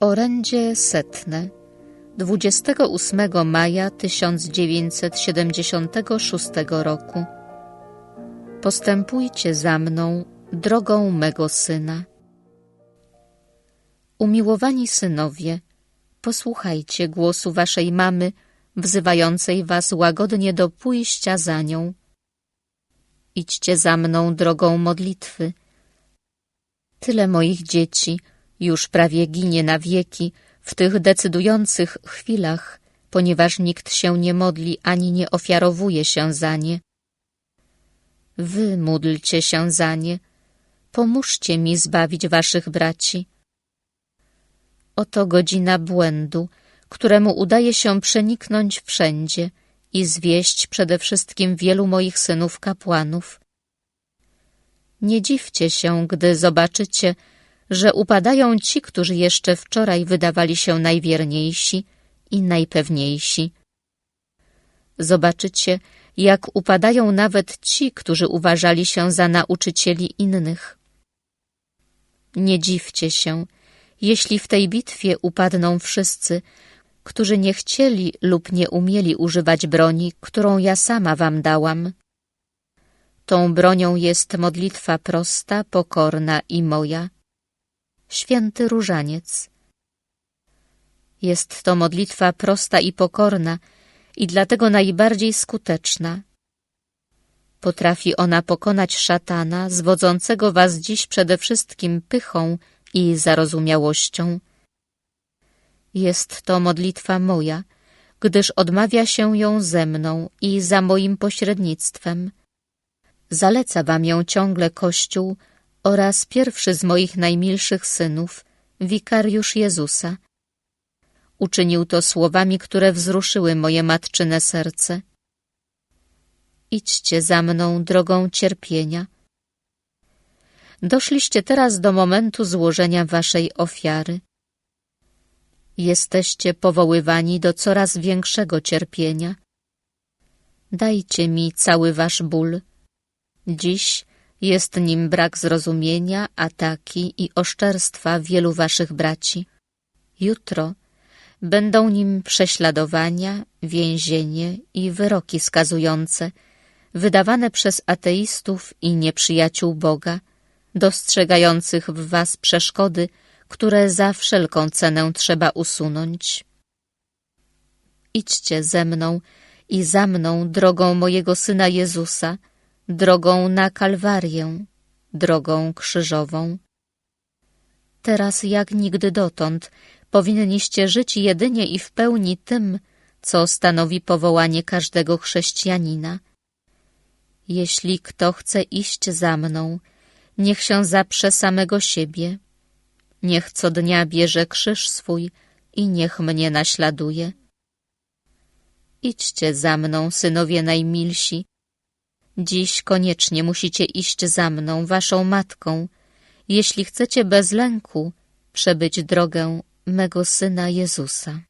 Orędzie setne 28 maja 1976 roku Postępujcie za mną drogą mego syna. Umiłowani synowie, posłuchajcie głosu waszej mamy, wzywającej was łagodnie do pójścia za nią. Idźcie za mną drogą modlitwy. Tyle moich dzieci już prawie ginie na wieki w tych decydujących chwilach, ponieważ nikt się nie modli ani nie ofiarowuje się za nie. Wy módlcie się za nie, pomóżcie mi zbawić waszych braci. Oto godzina błędu, któremu udaje się przeniknąć wszędzie i zwieść przede wszystkim wielu moich synów kapłanów. Nie dziwcie się, gdy zobaczycie, że upadają ci, którzy jeszcze wczoraj wydawali się najwierniejsi i najpewniejsi. Zobaczycie, jak upadają nawet ci, którzy uważali się za nauczycieli innych. Nie dziwcie się, jeśli w tej bitwie upadną wszyscy, którzy nie chcieli lub nie umieli używać broni, którą ja sama wam dałam. Tą bronią jest modlitwa prosta, pokorna i moja. Święty Różaniec. Jest to modlitwa prosta i pokorna i dlatego najbardziej skuteczna. Potrafi ona pokonać szatana, zwodzącego was dziś przede wszystkim pychą i zarozumiałością. Jest to modlitwa moja, gdyż odmawia się ją ze mną i za moim pośrednictwem. Zaleca wam ją ciągle Kościół oraz pierwszy z moich najmilszych synów, wikariusz Jezusa. Uczynił to słowami, które wzruszyły moje matczyne serce. Idźcie za mną drogą cierpienia. Doszliście teraz do momentu złożenia waszej ofiary. Jesteście powoływani do coraz większego cierpienia. Dajcie mi cały wasz ból. Dziś jest nim brak zrozumienia, ataki i oszczerstwa wielu waszych braci. Jutro będą nim prześladowania, więzienie i wyroki skazujące, wydawane przez ateistów i nieprzyjaciół Boga, dostrzegających w was przeszkody, które za wszelką cenę trzeba usunąć. Idźcie ze mną i za mną drogą mojego Syna Jezusa, drogą na Kalwarię, drogą krzyżową. Teraz jak nigdy dotąd powinniście żyć jedynie i w pełni tym, co stanowi powołanie każdego chrześcijanina. Jeśli kto chce iść za mną, niech się zaprze samego siebie, niech co dnia bierze krzyż swój i niech mnie naśladuje. Idźcie za mną, synowie najmilsi. Dziś koniecznie musicie iść za mną, waszą matką, jeśli chcecie bez lęku przebyć drogę mego Syna Jezusa.